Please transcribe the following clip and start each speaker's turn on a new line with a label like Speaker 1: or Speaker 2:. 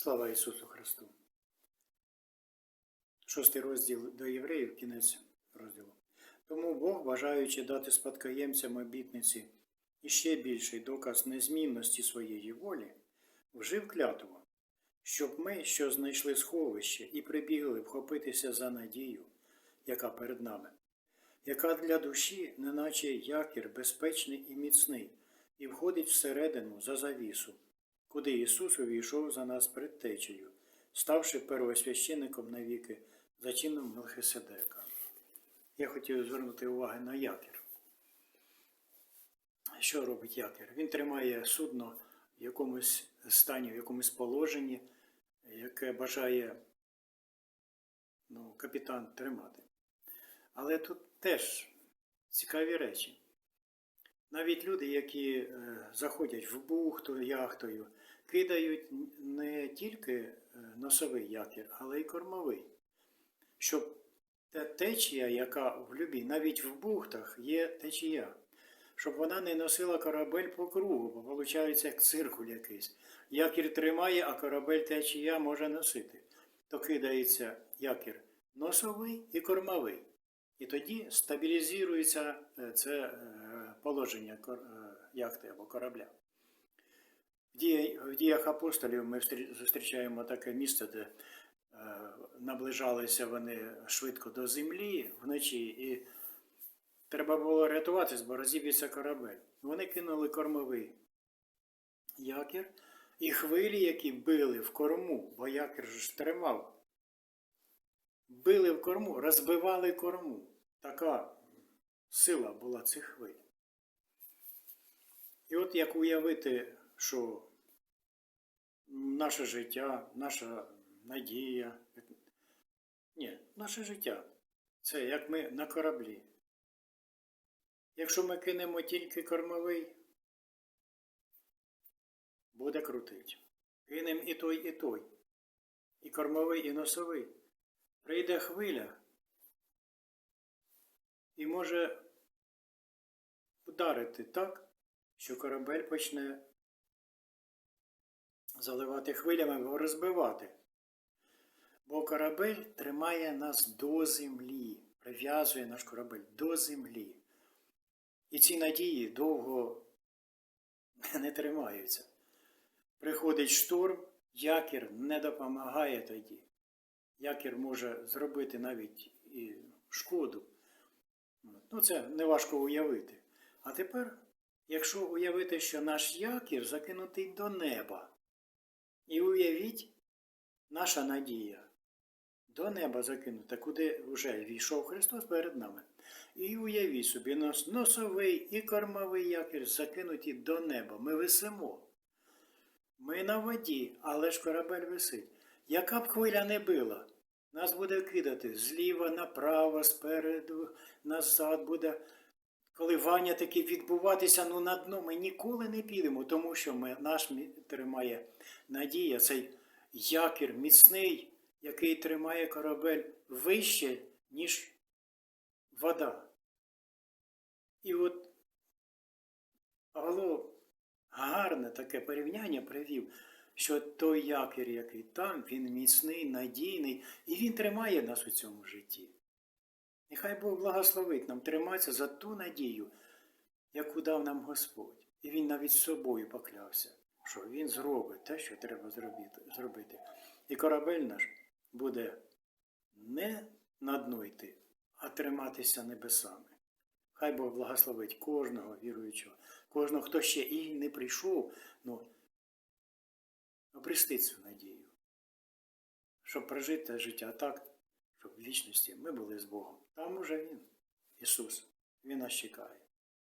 Speaker 1: Слава Ісусу Христу. Шостий розділ до євреїв, кінець розділу. Тому Бог, бажаючи дати спадкоємцям обітниці і ще більший доказ незмінності своєї волі, вжив клятву, щоб ми, що знайшли сховище і прибігли вхопитися за надію, яка перед нами, яка для душі, неначе якір безпечний і міцний, і входить всередину за завісу, куди Ісус увійшов за нас предтечею, ставши первосвященником навіки за чином Мелхиседека. Я хотів звернути увагу на якір. Що робить якір? Він тримає судно в якомусь стані, в якомусь положенні, яке бажає ну, капітан тримати. Але тут теж цікаві речі. Навіть люди, які е, заходять в бухту яхтою, кидають не тільки е, носовий якір, але й кормовий. Щоб та течія, яка в любі, навіть в бухтах є течія, щоб вона не носила корабель по кругу, бо виходить як циркуль якийсь. Якір тримає, а корабель течія може носити. То кидається якір носовий і кормовий. І тоді стабілізується е, це е, положення е, яхти або корабля. В діях, апостолів ми зустрічаємо таке місце, де наближалися вони швидко до землі вночі, і треба було рятуватись, бо розіб'ється корабель. Вони кинули кормовий якір, і хвилі, які били в корму, бо якір ж тримав били в корму, розбивали корму. Така сила була цих хвиль. І от як уявити, що наше життя, наша надія, ні, наше життя це як ми на кораблі. Якщо ми кинемо тільки кормовий, буде крутить. Кинемо і той, і той. І кормовий, і носовий прийде хвиля і може ударити так, що корабель почне заливати хвилями або розбивати. Бо корабель тримає нас до землі, прив'язує наш корабель до землі. І ці надії довго не тримаються. Приходить шторм, якір не допомагає тоді якір може зробити навіть і шкоду. Ну, це неважко уявити. А тепер, якщо уявити, що наш якір закинутий до неба, і уявіть, наша надія до неба закинута, куди вже війшов Христос перед нами. І уявіть собі, нос- носовий і кормовий якір закинуті до неба. Ми висимо. Ми на воді, але ж корабель висить. Яка б хвиля не била, нас буде кидати зліва направо, спереду, назад буде. Коли Ваня таки відбуватися, ну на дно ми ніколи не підемо, тому що ми, наш тримає надія, цей якір міцний, який тримає корабель вище, ніж вода. І от Павло гарне таке порівняння привів, що той якір, який там, він міцний, надійний, і він тримає нас у цьому житті. Нехай Бог благословить нам триматися за ту надію, яку дав нам Господь. І він навіть з собою поклявся, що він зробить те, що треба зробити. І корабель наш буде не на дно йти, а триматися небесами. Хай Бог благословить кожного віруючого, кожного, хто ще і не прийшов, ну, обрести цю надію, щоб прожити життя так, щоб в вічності ми були з Богом. Там уже Він, Ісус, Він нас чекає.